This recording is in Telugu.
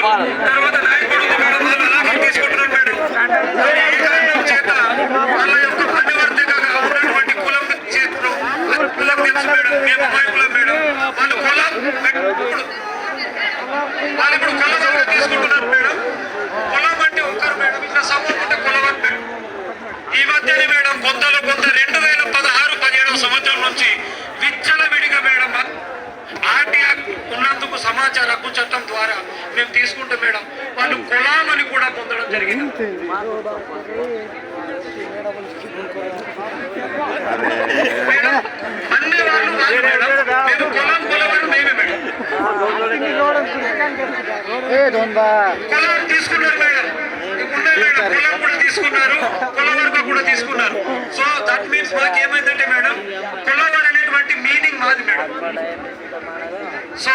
తర్వాత నాయకుడు మేడం వాళ్ళు అలాగే తీసుకుంటున్నారు మేడం మరి ఏ మేడం చేత వాళ్ళ యొక్క మధ్యవర్తిగా ఉన్నటువంటి కులం చేతిలో అది కులం తెలుసు మేడం మేము అమ్మాయి కులం మేడం వాళ్ళు కులం ఇప్పుడు వాళ్ళు ఇప్పుడు కుల సంఖ్య తీసుకుంటున్నారు మేడం కులం అంటే ఒక్కరు మేడం ఇట్లా సమూహం ఉంటే కులం అని మేడం ఈ మధ్యనే మేడం కొత్తలో కొత్త రెండు వేల పదహారు పదిహేడవ సంవత్సరం నుంచి విచ్చల విడిగా మేడం ఆర్టీఆర్ ఉన్నందుకు సమాచార హక్కు చట్టం ద్వారా మేము తీసుకుంటాం మేడం. వాళ్ళు కులామని కూడా పొందడం జరిగింది. మేడం అన్ని వాళ్ళు వాళ్ళు మేడం. మేము కులం కులమని మేమే మేడం. కులం తీసుకున్నారు మేడం. కులం కూడా తీసుకున్నారు. కులం వరకు కూడా తీసుకున్నారు. సో దట్ మీన్స్ మాకు ఏమైందంటే మేడం కులం అనేటువంటి మీనింగ్ మాది మేడం. సో